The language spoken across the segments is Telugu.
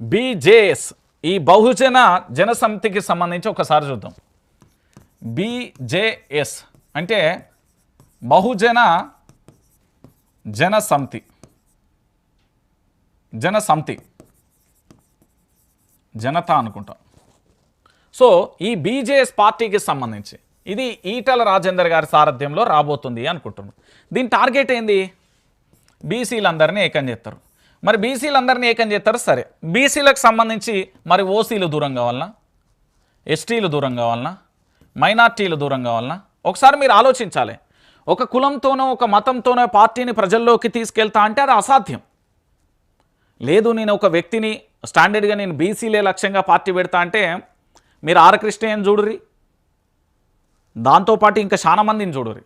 బీజేఎస్ ఈ బహుజన జనసమితికి సంబంధించి ఒకసారి చూద్దాం. బీజేఎస్ అంటే బహుజన జనసమితి. జనసమితి. జనత అనుకుంటాం. సో ఈ బీజేఎస్ పార్టీకి సంబంధించి ఇది ఈటల రాజేందర్ గారి సారథ్యంలో రాబోతుంది అనుకుంటున్నాం. దీని టార్గెట్ ఏంది? బీసీలందరినీ ఏకం చేస్తారు. మరి బీసీలందరినీ ఏకం చేస్తారు? సరే. బీసీలకు సంబంధించి మరి ఓసీలు దూరం కావాలనా? ఎస్టీలు దూరం కావాలనా? మైనార్టీలు దూరం కావాలనా? ఒకసారి మీరు ఆలోచించాలి. ఒక కులంతోనో ఒక మతంతోనో పార్టీని ప్రజల్లోకి తీసుకెళ్తా అంటే అది అసాధ్యం. లేదు నేను ఒక వ్యక్తిని స్టాండర్డ్గా నేను బీసీలే లక్ష్యంగా పార్టీ పెడతా అంటే మీరు ఆరకృష్ణయ్యని చూడురి దాంతోపాటు ఇంకా చాలా మందిని చూడురి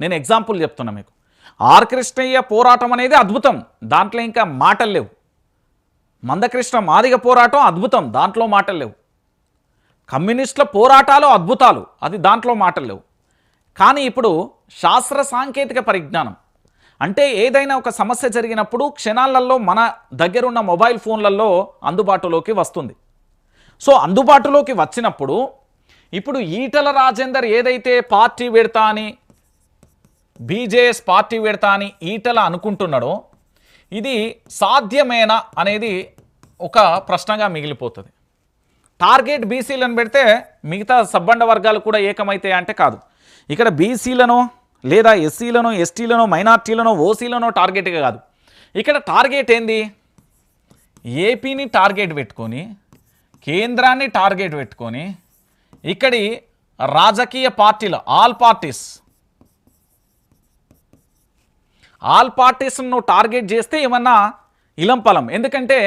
నేను ఎగ్జాంపుల్ చెప్తున్నా మీకు. ఆర్ కృష్ణయ్య పోరాటం అనేది అద్భుతం. దాంట్లో ఇంకా మాటలు లేవు. మందకృష్ణ మాదిగ పోరాటం అద్భుతం. దాంట్లో మాటలు లేవు. కమ్యూనిస్టుల పోరాటాలు అద్భుతాలు. అది దాంట్లో మాటలు లేవు. కానీ ఇప్పుడు శాస్త్ర సాంకేతిక పరిజ్ఞానం. అంటే ఏదైనా ఒక సమస్య జరిగినప్పుడు క్షణాలలో మన దగ్గరున్న మొబైల్ ఫోన్లలో అందుబాటులోకి వస్తుంది. సో అందుబాటులోకి వచ్చినప్పుడు ఇప్పుడు ఈటల రాజేందర్ ఏదైతే పార్టీ పెడతా అని బీజేఎస్ పార్టీ పెడతా అని ఈటల అనుకుంటున్నాడో ఇది సాధ్యమేనా అనేది ఒక ప్రశ్నగా మిగిలిపోతుంది. టార్గెట్ బీసీలను పెడితే మిగతా సబ్బండ వర్గాలు కూడా ఏకమైతే అంటే కాదు. ఇక్కడ బీసీలను లేదా ఎస్సీలను ఎస్టీలను మైనార్టీలను ఓసీలను టార్గెట్గా కాదు. ఇక్కడ టార్గెట్ ఏంది? ఏపీని టార్గెట్ పెట్టుకొని కేంద్రాన్ని టార్గెట్ పెట్టుకొని ఇక్కడి రాజకీయ పార్టీలు ఆల్ పార్టీస్ ఆల్ పార్టీస్ను టార్గెట్ చేస్తే ఏమన్నా ఇలంపలం ఎందుకంటే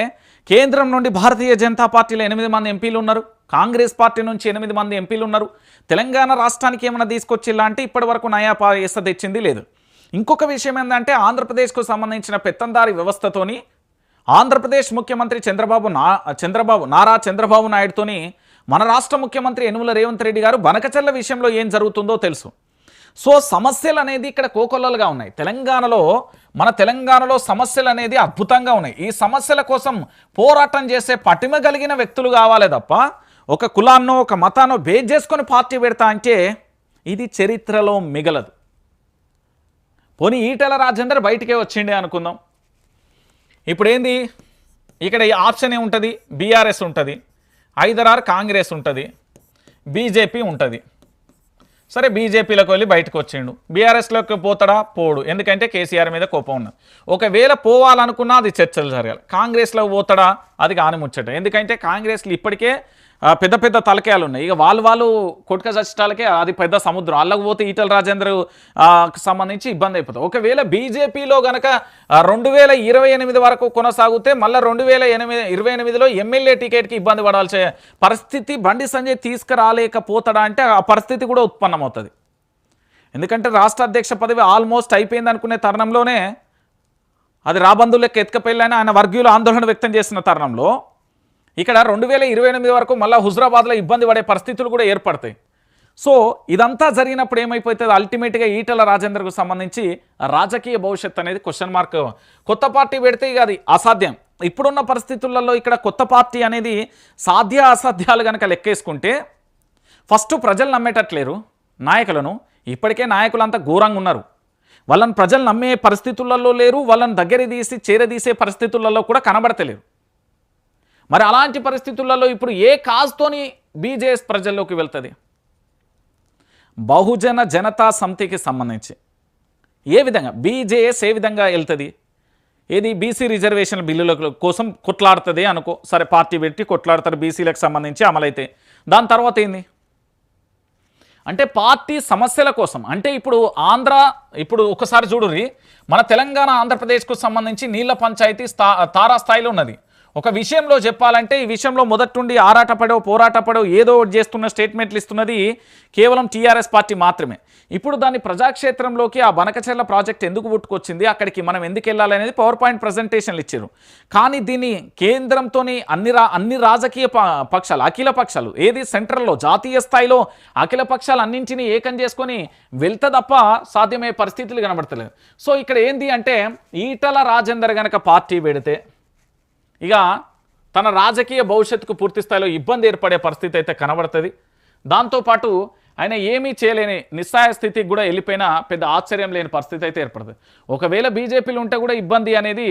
కేంద్రం నుండి భారతీయ జనతా పార్టీలో ఎనిమిది మంది ఎంపీలు ఉన్నారు. కాంగ్రెస్ పార్టీ నుంచి ఎనిమిది మంది ఎంపీలు ఉన్నారు. తెలంగాణ రాష్ట్రానికి ఏమైనా తీసుకొచ్చిల్లా అంటే ఇప్పటి వరకు నయా పాయస తెచ్చింది లేదు. ఇంకొక విషయం ఏంటంటే ఆంధ్రప్రదేశ్కు సంబంధించిన పెత్తందారి వ్యవస్థతోని ఆంధ్రప్రదేశ్ ముఖ్యమంత్రి చంద్రబాబు నా చంద్రబాబు నారా చంద్రబాబు నాయుడుతోని మన రాష్ట్ర ముఖ్యమంత్రి యనుమల రేవంత్ రెడ్డి గారు బనకచెల్ల విషయంలో ఏం జరుగుతుందో తెలుసు. సో సమస్యలు అనేది ఇక్కడ కోకొల్లలుగా ఉన్నాయి. తెలంగాణలో మన తెలంగాణలో సమస్యలు అనేది అద్భుతంగా ఉన్నాయి. ఈ సమస్యల కోసం పోరాటం చేసే పటిమ కలిగిన వ్యక్తులు కావాలి తప్ప ఒక కులాన్నో ఒక మతాన్నో బేస్ చేసుకొని పార్టీ పెడతా అంటే ఇది చరిత్రలో మిగలదు. పోనీ ఈటల రాజేందర్ బయటికే వచ్చిండే అనుకుందాం. ఇప్పుడు ఏంది ఇక్కడ ఈ ఆప్షన్ ఏముంటుంది బీఆర్ఎస్ ఉంటుంది. ఐదరార్ కాంగ్రెస్ ఉంటుంది. బీజేపీ ఉంటుంది. సరే బీజేపీలోకి వెళ్ళి బయటకు వచ్చిండు. బీఆర్ఎస్లోకి పోతాడా? పోడు. ఎందుకంటే కేసీఆర్ మీద కోపం ఉన్నది. ఒకవేళ పోవాలనుకున్నా అది చర్చలు జరగాలి. కాంగ్రెస్లో పోతాడా? అది కాని ముచ్చట. ఎందుకంటే కాంగ్రెస్లో ఇప్పటికే పెద్ద పెద్ద తలకాయలు ఉన్నాయి. ఇక వాళ్ళు వాళ్ళు కొట్టుక చచ్చాలకే అది పెద్ద సముద్రం. వాళ్ళకి పోతే ఈటల రాజేంద్ర సంబంధించి ఇబ్బంది అయిపోతుంది ఒకవేళ బీజేపీలో గనక రెండు వేల ఇరవై ఎనిమిది వరకు కొనసాగితే మళ్ళీ రెండు వేల ఎనిమిది ఇరవై ఎనిమిదిలో ఎమ్మెల్యే టికెట్కి ఇబ్బంది పడాల్సిన పరిస్థితి బండి సంజయ్ తీసుకురాలేకపోతాడా అంటే ఆ పరిస్థితి కూడా ఉత్పన్నమవుతుంది. ఎందుకంటే రాష్ట్ర అధ్యక్ష పదవి ఆల్మోస్ట్ అయిపోయింది అనుకునే తరుణంలోనే అది రాబందులకి ఎత్తుకపోయిన ఆయన వర్గీయులు ఆందోళన వ్యక్తం చేసిన తరుణంలో ఇక్కడ రెండు వేల ఇరవై ఎనిమిది వరకు మళ్ళీ హుజరాబాద్లో ఇబ్బంది పడే పరిస్థితులు కూడా ఏర్పడతాయి. సో ఇదంతా జరిగినప్పుడు ఏమైపోతుంది? అల్టిమేట్గా ఈటల రాజేందర్కు సంబంధించి రాజకీయ భవిష్యత్ అనేది క్వశ్చన్ మార్క్ కొత్త పార్టీ పెడితే ఇక అది అసాధ్యం. ఇప్పుడున్న పరిస్థితులలో ఇక్కడ కొత్త పార్టీ అనేది సాధ్య అసాధ్యాలు కనుక లెక్కేసుకుంటే ఫస్ట్ ప్రజలు నమ్మేటట్లేరు నాయకులను. ఇప్పటికే నాయకులంతా ఘోరంగా ఉన్నారు. వాళ్ళని ప్రజలు నమ్మే పరిస్థితులలో లేరు వాళ్ళని దగ్గర తీసి చేరదీసే పరిస్థితులలో కూడా కనబడతలేరు. మరి అలాంటి పరిస్థితులలో ఇప్పుడు ఏ కాజ్తోని బీజేఎస్ ప్రజల్లోకి వెళ్తుంది? బహుజన జనతా సమితికి సంబంధించి. ఏ విధంగా? బీజేఎస్ ఏ విధంగా వెళ్తుంది? ఏది బీసీ రిజర్వేషన్ బిల్లుల కోసం కొట్లాడుతుంది అనుకో సరే పార్టీ పెట్టి కొట్లాడతారు బీసీలకు సంబంధించి అమలైతే. దాని తర్వాత ఏంది? అంటే పార్టీ సమస్యల కోసం అంటే ఇప్పుడు ఆంధ్ర ఇప్పుడు ఒకసారి చూడుర్రి మన తెలంగాణ ఆంధ్రప్రదేశ్కు సంబంధించి నీళ్ళ పంచాయతీ స్థా తారా స్థాయిలో ఉన్నది. ఒక విషయంలో చెప్పాలంటే ఈ విషయంలో మొదటి ఆరాటపడో పోరాటపడో ఏదో ఒకటి చేస్తున్న స్టేట్మెంట్లు ఇస్తున్నది కేవలం టీఆర్ఎస్ పార్టీ మాత్రమే. ఇప్పుడు దాన్ని ప్రజాక్షేత్రంలోకి ఆ బనకచెర్ల ప్రాజెక్ట్ ఎందుకు పుట్టుకొచ్చింది అక్కడికి మనం ఎందుకు వెళ్ళాలి అనేది పవర్ పాయింట్ ప్రజెంటేషన్లు ఇచ్చారు. కానీ దీన్ని కేంద్రంతోని అన్ని రా అన్ని రాజకీయ ప- పక్షాలు అఖిల పక్షాలు ఏది సెంట్రల్లో జాతీయ స్థాయిలో అఖిల పక్షాలు అన్నింటినీ ఏకం చేసుకొని వెళ్తే తప్ప సాధ్యమయ్యే పరిస్థితులు కనబడతలేదు. సో ఇక్కడ ఏంది అంటే ఈటల రాజేందర్ గనక పార్టీ పెడితే ఇక తన రాజకీయ భవిష్యత్తుకు పూర్తి స్థాయిలో ఇబ్బంది ఏర్పడే పరిస్థితి అయితే కనబడుతుంది. దాంతోపాటు ఆయన ఏమీ చేయలేని నిస్సాయ స్థితికి కూడా వెళ్ళిపోయినా పెద్ద ఆశ్చర్యం లేని పరిస్థితి అయితే ఏర్పడుతుంది. ఒకవేళ బీజేపీలు ఉంటే కూడా ఇబ్బంది అనేది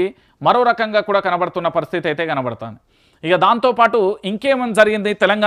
మరో రకంగా కూడా కనబడుతున్న పరిస్థితి అయితే కనబడుతుంది. ఇక దాంతోపాటు ఇంకేమని జరిగింది? తెలంగాణ